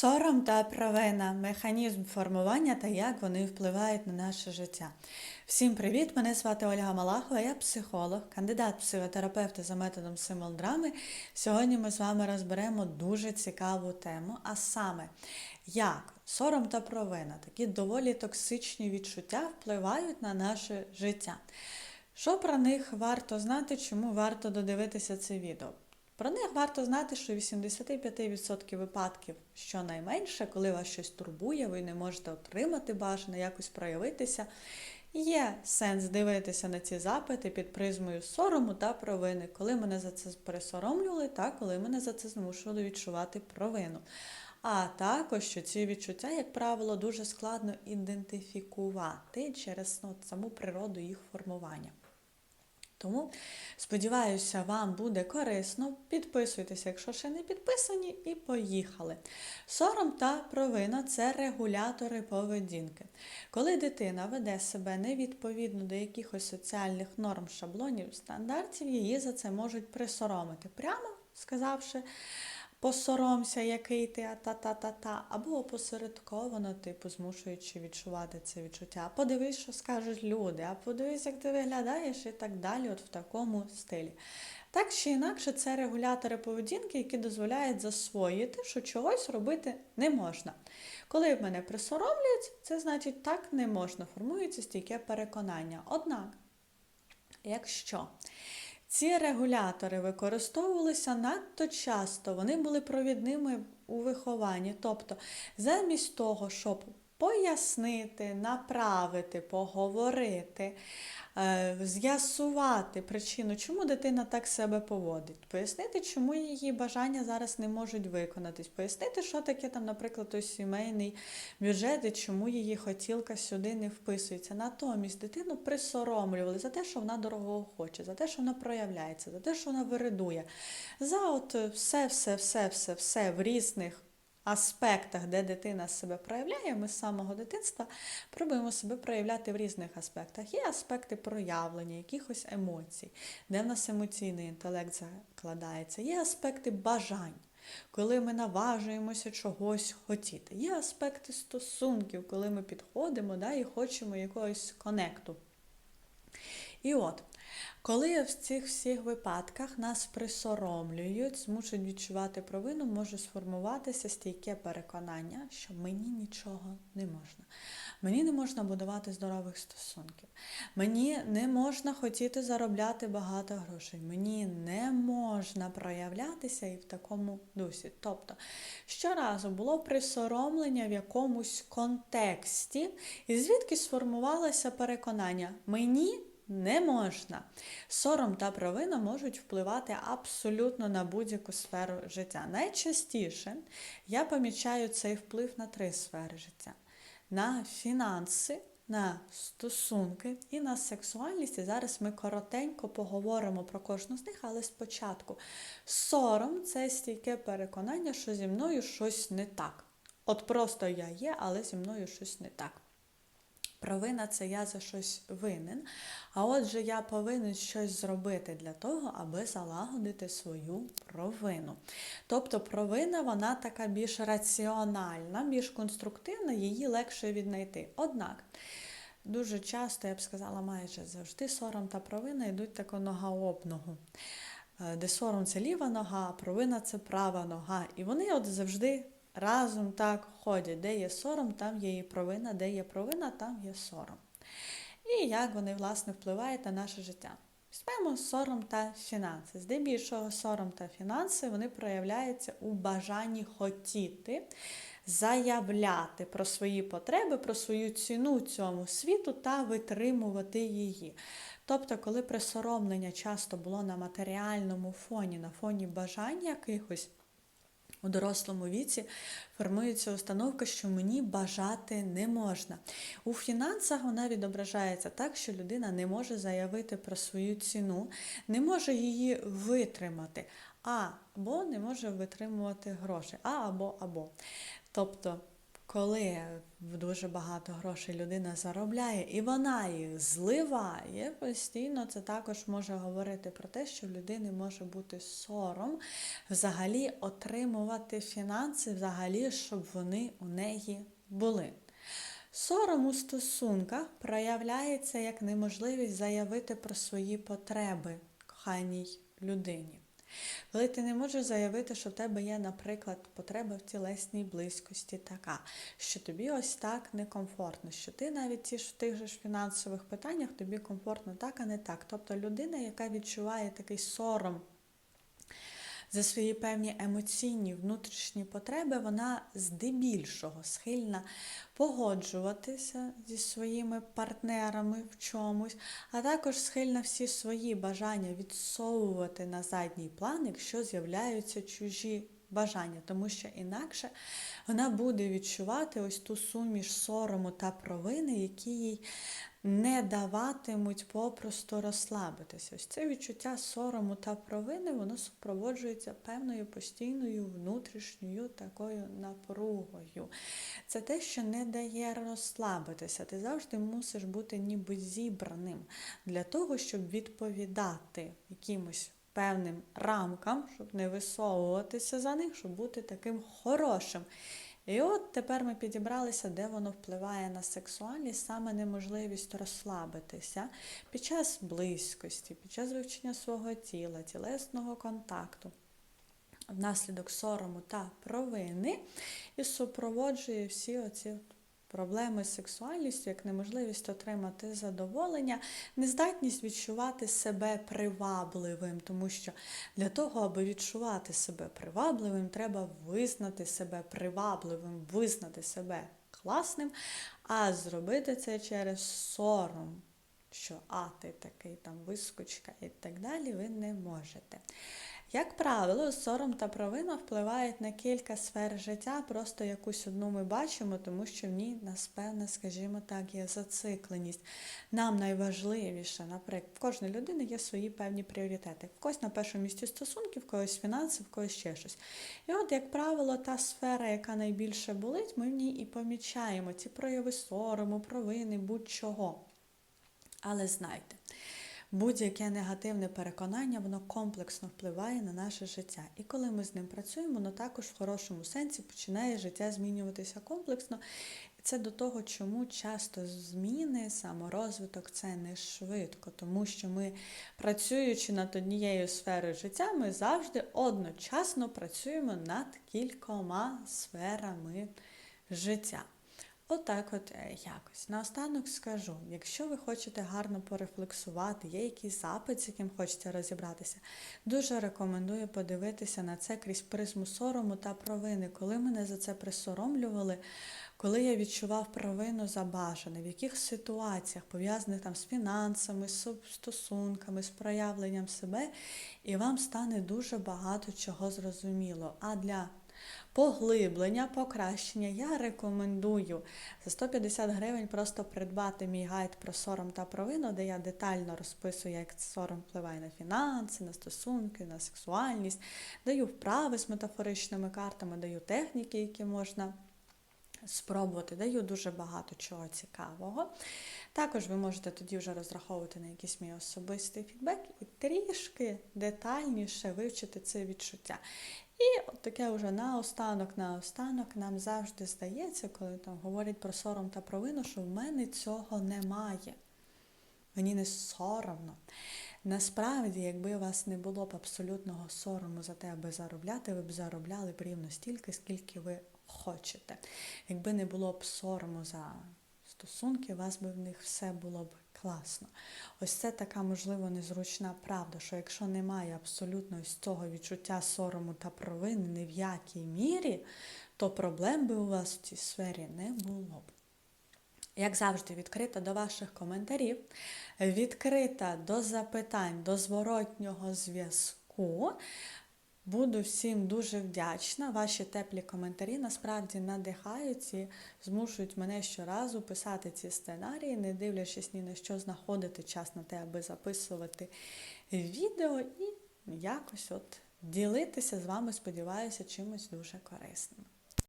Сором та провина, механізм формування та як вони впливають на наше життя. Всім привіт! Мене звати Ольга Малахова, я психолог, кандидат психотерапевта за методом символ драми. Сьогодні ми з вами розберемо дуже цікаву тему, а саме, як сором та провина, такі доволі токсичні відчуття впливають на наше життя. Що про них варто знати, чому варто додивитися це відео? Про них варто знати, що 85% випадків, щонайменше, коли вас щось турбує, ви не можете отримати бажане, якось проявитися, є сенс дивитися на ці запити під призмою сорому та провини, коли мене за це пересоромлювали, та коли мене за це змушували відчувати провину. А також, що ці відчуття, як правило, дуже складно ідентифікувати через ну, саму природу їх формування. Тому сподіваюся, вам буде корисно. Підписуйтеся, якщо ще не підписані, і поїхали. Сором та провина це регулятори поведінки. Коли дитина веде себе невідповідно до якихось соціальних норм, шаблонів, стандартів, її за це можуть присоромити, прямо сказавши. Посоромся, який ти, а та-та-та-та, або опосередковано, типу, змушуючи відчувати це відчуття. Подивись, що скажуть люди, а подивись, як ти виглядаєш, і так далі, от в такому стилі. Так чи інакше, це регулятори поведінки, які дозволяють засвоїти, що чогось робити не можна. Коли в мене присоромлюють, це значить так не можна. Формується стійке переконання. Однак, якщо ці регулятори використовувалися надто часто, вони були провідними у вихованні. Тобто, замість того, щоб пояснити, направити, поговорити, е, з'ясувати причину, чому дитина так себе поводить, пояснити, чому її бажання зараз не можуть виконатись, пояснити, що таке там, наприклад, той сімейний бюджет і чому її хотілка сюди не вписується. Натомість дитину присоромлювали за те, що вона дорого хоче, за те, що вона проявляється, за те, що вона виридує, за от все, все, все, все, все в різних аспектах, де дитина себе проявляє, ми з самого дитинства пробуємо себе проявляти в різних аспектах. Є аспекти проявлення, якихось емоцій, де в нас емоційний інтелект закладається, є аспекти бажань. Коли ми наважуємося чогось хотіти. Є аспекти стосунків, коли ми підходимо да, і хочемо якогось конекту. І от, коли в цих всіх випадках нас присоромлюють, змушують відчувати провину, може сформуватися стійке переконання, що мені нічого не можна. Мені не можна будувати здорових стосунків. Мені не можна хотіти заробляти багато грошей. Мені не можна проявлятися і в такому дусі. Тобто, щоразу було присоромлення в якомусь контексті, і звідки сформувалося переконання мені не можна. Сором та провина можуть впливати абсолютно на будь-яку сферу життя. Найчастіше я помічаю цей вплив на три сфери життя: на фінанси, на стосунки і на сексуальність. І зараз ми коротенько поговоримо про кожну з них, але спочатку сором це стійке переконання, що зі мною щось не так. От просто я є, але зі мною щось не так. Провина це я за щось винен. А отже, я повинен щось зробити для того, аби залагодити свою провину. Тобто провина вона така більш раціональна, більш конструктивна, її легше віднайти. Однак, дуже часто, я б сказала, майже завжди сором та провина йдуть тако нога об ногу. Де сором це ліва нога, провина це права нога. І вони от завжди разом так ходять. Де є сором, там є і провина, де є провина, там є сором. І як вони, власне, впливають на наше життя. Візьмемо сором та фінанси. Здебільшого сором та фінанси вони проявляються у бажанні хотіти, заявляти про свої потреби, про свою ціну цьому світу та витримувати її. Тобто, коли присоромлення часто було на матеріальному фоні, на фоні бажань якихось, у дорослому віці формується установка, що мені бажати не можна. У фінансах вона відображається так, що людина не може заявити про свою ціну, не може її витримати, або не може витримувати гроші, а або або. Тобто, коли дуже багато грошей людина заробляє і вона їх зливає постійно, це також може говорити про те, що в людини може бути сором взагалі отримувати фінанси, взагалі, щоб вони у неї були. Сором у стосунках проявляється як неможливість заявити про свої потреби коханій людині. Коли ти не можеш заявити, що в тебе є, наприклад, потреба в тілесній близькості така, що тобі ось так некомфортно, що ти навіть ті ж в тих же ж фінансових питаннях тобі комфортно так, а не так. Тобто людина, яка відчуває такий сором за свої певні емоційні внутрішні потреби, вона здебільшого схильна погоджуватися зі своїми партнерами в чомусь, а також схильна всі свої бажання відсовувати на задній план, якщо з'являються чужі бажання, тому що інакше вона буде відчувати ось ту суміш сорому та провини, які їй не даватимуть попросту розслабитися. Ось це відчуття сорому та провини, воно супроводжується певною постійною внутрішньою такою напругою. Це те, що не дає розслабитися. Ти завжди мусиш бути ніби зібраним для того, щоб відповідати якимось певним рамкам, щоб не висовуватися за них, щоб бути таким хорошим. І от тепер ми підібралися, де воно впливає на сексуальність, саме неможливість розслабитися під час близькості, під час вивчення свого тіла, тілесного контакту, внаслідок сорому та провини, і супроводжує всі оці Проблеми з сексуальністю, як неможливість отримати задоволення, нездатність відчувати себе привабливим, тому що для того, аби відчувати себе привабливим, треба визнати себе привабливим, визнати себе класним, а зробити це через сором, що а ти такий там вискочка і так далі, ви не можете. Як правило, сором та провина впливають на кілька сфер життя, просто якусь одну ми бачимо, тому що в ній нас певна, скажімо так, є зацикленість. Нам найважливіше, наприклад, в кожної людини є свої певні пріоритети. В когось на першому місці стосунки, в когось фінанси, в когось ще щось. І от, як правило, та сфера, яка найбільше болить, ми в ній і помічаємо ці прояви сорому, провини, будь-чого. Але знайте. Будь-яке негативне переконання, воно комплексно впливає на наше життя. І коли ми з ним працюємо, воно також в хорошому сенсі починає життя змінюватися комплексно. Це до того, чому часто зміни, саморозвиток це не швидко, тому що ми, працюючи над однією сферою життя, ми завжди одночасно працюємо над кількома сферами життя. Отак от, е, якось. Наостанок скажу, якщо ви хочете гарно порефлексувати, є якийсь запит, з яким хочете розібратися, дуже рекомендую подивитися на це крізь призму сорому та провини, коли мене за це присоромлювали, коли я відчував провину за бажане, в яких ситуаціях, пов'язаних там з фінансами, з стосунками, з проявленням себе, і вам стане дуже багато чого зрозуміло. А для поглиблення, покращення, я рекомендую за 150 гривень просто придбати мій гайд про сором та провину, де я детально розписую, як сором впливає на фінанси, на стосунки, на сексуальність, даю вправи з метафоричними картами, даю техніки, які можна. Спробувати, даю дуже багато чого цікавого. Також ви можете тоді вже розраховувати на якийсь мій особистий фідбек і трішки детальніше вивчити це відчуття. І от таке вже наостанок, наостанок нам завжди здається, коли там говорять про сором та провину, що в мене цього немає. Мені не соромно. Насправді, якби у вас не було б абсолютного сорому за те, аби заробляти, ви б заробляли б рівно стільки, скільки ви хочете. Якби не було б сорому за стосунки, у вас би в них все було б класно. Ось це така, можливо, незручна правда, що якщо немає абсолютно ось цього відчуття сорому та провини ні в якій мірі, то проблем би у вас в цій сфері не було б. Як завжди, відкрита до ваших коментарів, відкрита до запитань, до зворотнього зв'язку. Буду всім дуже вдячна. Ваші теплі коментарі насправді надихають і змушують мене щоразу писати ці сценарії, не дивлячись ні на що, знаходити час на те, аби записувати відео і якось от ділитися з вами, сподіваюся, чимось дуже корисним.